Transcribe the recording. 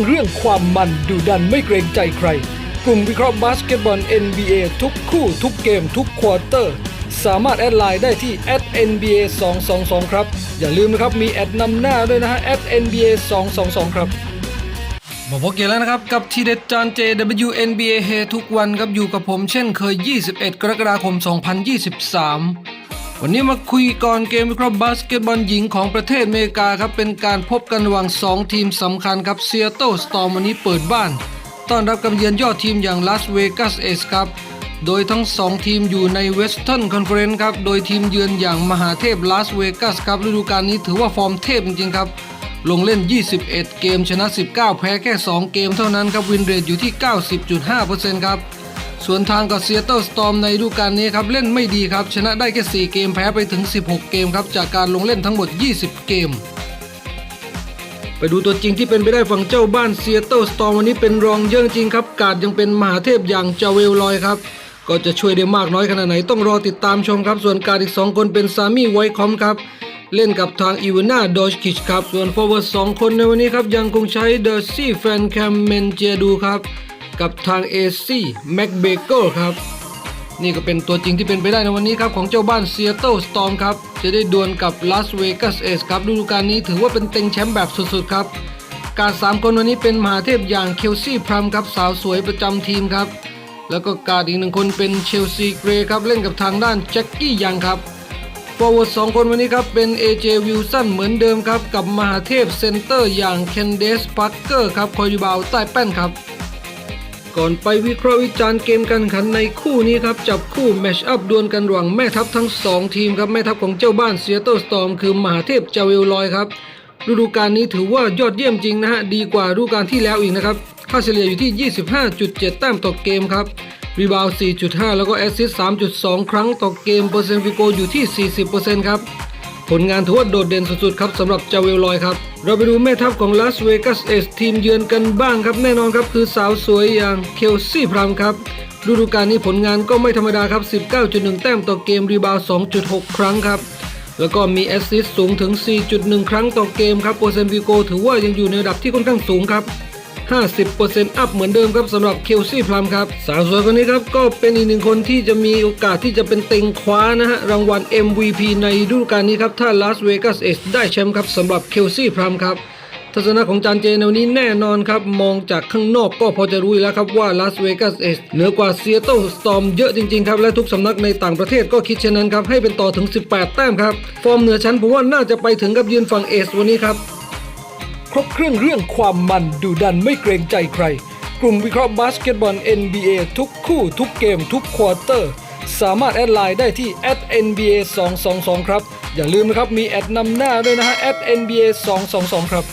งเรื่องความมันดุดันไม่เกรงใจใคร กลุ่มวิเคราะห์บาสเกตบอล NBA ทุกคู่ทุกเกมทุกควอเตอร์ สามารถแอดไลน์ได้ที่ @nba 222ครับ อย่าลืมนะครับมีแอดนำหน้าด้วยนะฮะ @nba 222ครับมาพบกันแล้วนะครับ กับทีเด็ดจาน JWNBA เฮทุกวันครับอยู่กับผมเช่นเคย 21 กรกฎาคม 2023 วันนี้มาคุยก่อนเกมวิเคราะห์บาสเกตบอลหญิงของประเทศอเมริกาครับ เป็นการพบกันระหว่าง 2 ทีมสำคัญครับเซียโตสตอมวันนี้เปิดบ้าน ต้อนรับกำเยือนยอดทีมอย่างลาสเวกัสเอสครับ โดยทั้ง 2 ทีมอยู่ในเวสเทิร์นคอนเฟอเรนซ์ครับ โดยทีมเยือนอย่างมหาเทพลาสเวกัสครับฤดูกาลนี้ถือว่าฟอร์มเทพจริงๆครับ ลงเล่น 21 เกมชนะ 19 แพ้แค่ 2 เกมเท่านั้นครับวินเรทอยู่ที่ 90.5%ครับ ส่วนทางกับเซียเต l สตอมในฤดูกาลนี้ครับเล่นไม่ดีครับ ชนะได้แค่ 4 เกมแพ้ไปถึง 16 เกมครับ จากการลงเล่นทั้งหมด 20 เกม ไปดูตัวจริงที่เป็นไปได้ฝั่งเจ้าบ้านเซียเต l สตอมวันนี้เป็นรองเยอะจริงครับ กาดยังเป็นมหาเทพอย่างจาเวลลอยครับ ก็จะช่วยได้มากน้อยขนาดไหนต้องรอติดตามชมครับ ส่วนการอีก 2 คนเป็นซามี่ไวคอมครับเล่นกับทางอีวาน่าดอชคิชครับ ส่วนฟอร์เวิร์ด2คนในวันนี้ครับ ยังคงใช้เดอร์ซี่แฟนแคมเมนเจดูครับ กับทางเอซี่แม็กเบเกอร์ครับ นี่ก็เป็นตัวจริงที่เป็นไปได้ในวันนี้ครับ ของเจ้าบ้านเซียเต l สตอมครับ จะได้ดวลกับลาสเวกัสเอสครับฤดูกาลนี้ถือว่าเป็นเต็งแชมป์แบบสุดๆครับ การสามคนวันนี้เป็นมหาเทพอย่างเคลซี่พรัมครับสาวสวยประจำทีมครับแล้วก็การอีกหนึ่งคนเป็นเชลซีเกรย์ครับเล่นกับทางด้านแจ็คกี้ยังครับฟอร์เวิร์ดสองคนวันนี้ครับเป็น AJ Wilson เหมือนเดิมครับ กับมหาเทพเซนเตอร์อย่างเคนเดสพาร์เกอร์ครับคอยดูบาวใต้แป้นครับ ก่อนไปวิเคราะห์วิจารณ์เกมการขันในคู่นี้ครับ จับคู่แมชอัพดวลกันระหว่างแม่ทัพทั้ง 2 ทีมครับ แม่ทัพของเจ้าบ้านเซียโตสตอมคือมหาเทพจาเวลลอยครับ ฤดูกาลนี้ถือว่ายอดเยี่ยมจริงนะฮะ ดีกว่าฤดูกาลที่แล้วอีกนะครับค่าเฉลี่ยอยู่ที่ 25.7 แต้มต่อเกมครับรีบาวด์4.5 แล้วก็แอสซิสต์3.2 ครั้งต่อเกมเปอร์เซ็นต์ฟิโกอยู่ที่ 40%ครับ ผลงานถือว่าโดดเด่นสุดๆครับสำหรับจาเวลลอยครับ เราไปดูแม่ทัพของลาสเวกัสเอสทีมเยือนกันบ้างครับ แน่นอนครับคือสาวสวยอย่างเคลซี่พรัมครับฤดูกาลนี้ผลงานก็ไม่ธรรมดาครับ 19.1 แต้มต่อเกมรีบาว 2.6 ครั้งครับ แล้วก็มีแอสซิสต์สูงถึง 4.1 ครั้งต่อเกมครับเปอร์เซนต์ฟิโกถือว่ายังอยู่ในระดับที่ค่อนข้างสูงครับ 50%อัพเหมือนเดิมครับสำหรับเคลซี่พลัมครับสาวสวยคนนี้ครับก็เป็นอีกหนึ่งคนที่จะมีโอกาสที่จะเป็นเต็งคว้านะฮะรางวัล MVP ในฤดูกาลนี้ครับถ้าลาสเวกัสเอได้แชมป์ครับสำหรับเคลซี่พลัมครับทัศนะของจานเจในวันนี้แน่นอนครับ มองจากข้างนอกก็พอจะรู้แล้วครับว่าลาสเวกัสเอสเหนือกว่าเซียโตสตอมเยอะจริงๆครับ และทุกสำนักในต่างประเทศก็คิดเช่นนั้นครับ ให้เป็นต่อถึง 18 แต้มครับ ฟอร์มเหนือชั้นผมว่าน่าจะไปถึงกับยืนฝั่งเอสวันนี้ครับ ครบเครื่องเรื่องความมันดุดันไม่เกรงใจใคร กลุ่มวิเคราะห์บาสเกตบอล NBA ทุกคู่ทุกเกมทุกควอเตอร์ สามารถแอดไลน์ได้ที่ @nba 222ครับ อย่าลืมนะครับมีแอดนำหน้าด้วยนะฮะ @nba 222ครับ